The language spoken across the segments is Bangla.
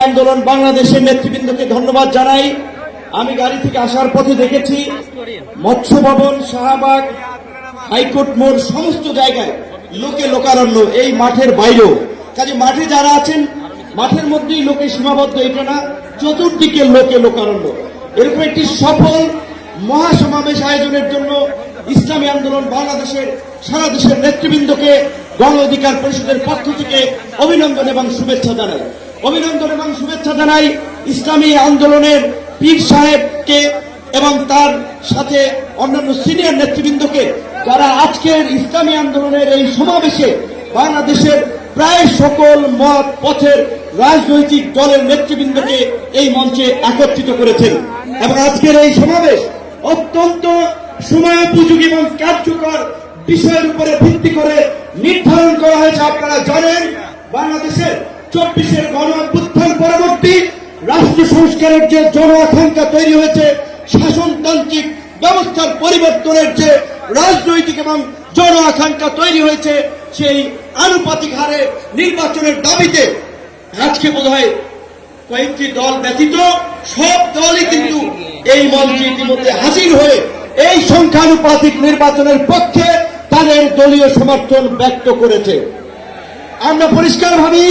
আন্দোলন বাংলাদেশের নেতৃবৃন্দকে ধন্যবাদ জানাই। আমি গাড়ি থেকে আসার পথে দেখেছি মৎস্য ভবন শাহবাগ, হাইকোর্ট মোড়, সমস্ত জায়গায় লোকে লোকারণ্য এই মাঠের বাইরেও। কাজে মাঠে যারা আছেন, মাঠের মধ্যেই লোকে সীমাবদ্ধ, এটা না, চতুর্দিকে লোকে লোকারণ্য। এরকম একটি সফল মহাসমাবেশ আয়োজনের জন্য ইসলামী আন্দোলন বাংলাদেশের, সারা দেশের নেতৃবৃন্দকে গণ অধিকার পরিষদের পক্ষ থেকে অভিনন্দন এবং শুভেচ্ছা জানাই। অভিনন্দন এবং শুভেচ্ছা জানাই ইসলামী আন্দোলনের পীর সাহেবকে এবং তার সাথে অন্যান্য সিনিয়র নেতৃবৃন্দকে যারা আজকের ইসলামী আন্দোলনের এই সমাবেশে বাংলাদেশের প্রায় সকল মত, পথের রাজনৈতিক দলের নেতৃবৃন্দকে এই মঞ্চে একত্রিত করেছেন। এবং আজকের এই সমাবেশ অত্যন্ত সময়োপযোগী এবং কার্যকর বিষয়ের উপরে ভিত্তি করে নির্ধারণ করা হয়েছে। আপনারা জানেন, বাংলাদেশের চব্বিশের গণ অভ্যুত্থান পরবর্তী রাষ্ট্র সংস্কারের যে জন আকাঙ্ক্ষা তৈরি হয়েছে, শাসনতান্ত্রিক ব্যবস্থার পরিবর্তনের যে রাজনৈতিক এবং জন আকাঙ্ক্ষা তৈরি হয়েছে, সেই আনুপাতিক হারে নির্বাচনের দাবিতে আজকে বোধ হয় কয়েকটি দল ব্যতীত সব দলই কিন্তু এই মঞ্চে ইতিমধ্যে হাজির হয়ে এই সংখ্যানুপাতিক নির্বাচনের পক্ষে তাদের দলীয় সমর্থন ব্যক্ত করেছে। আমরা পরিষ্কার পরিষ্কারভাবেই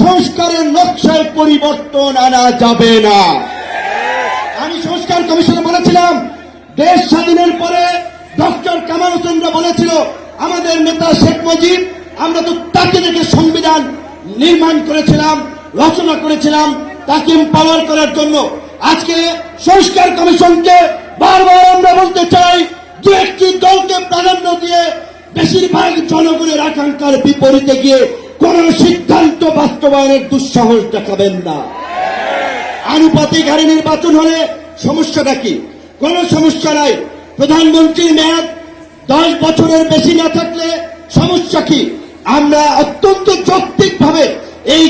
সংস্কারের নকশায় পরিবর্তন আনা যাবে না। আমি সংস্কার কমিশনে বলেছিলাম দেশ স্বাধীনের পরে ডক্টর কামাল হোসেনরা বলেছিল, আমাদের নেতা শেখ মুজিব, আমরা তো তাকে দেখে সংবিধান নির্মাণ করেছিলাম, রচনা করেছিলাম, তাকে পাওয়ার করার জন্য। আজকে সংস্কার কমিশনকে বারবার আমরা বলতে চাই, দু একটি দলকে প্রাধান্য দিয়ে বেশিরভাগ জনগণের আকাঙ্ক্ষার বিপরীতে গিয়ে কোন সিদ্ধান্ত বাস্তবায়নের দুঃসাহস দেখাবেন না। আনুপাতিক হারে নির্বাচন হলে সমস্যাটা কি? কোন সমস্যা নাই। প্রধানমন্ত্রীর মেয়াদ দশ বছরের বেশি না থাকলে সমস্যা কি? আমরা অত্যন্ত যৌক্তিকভাবে এই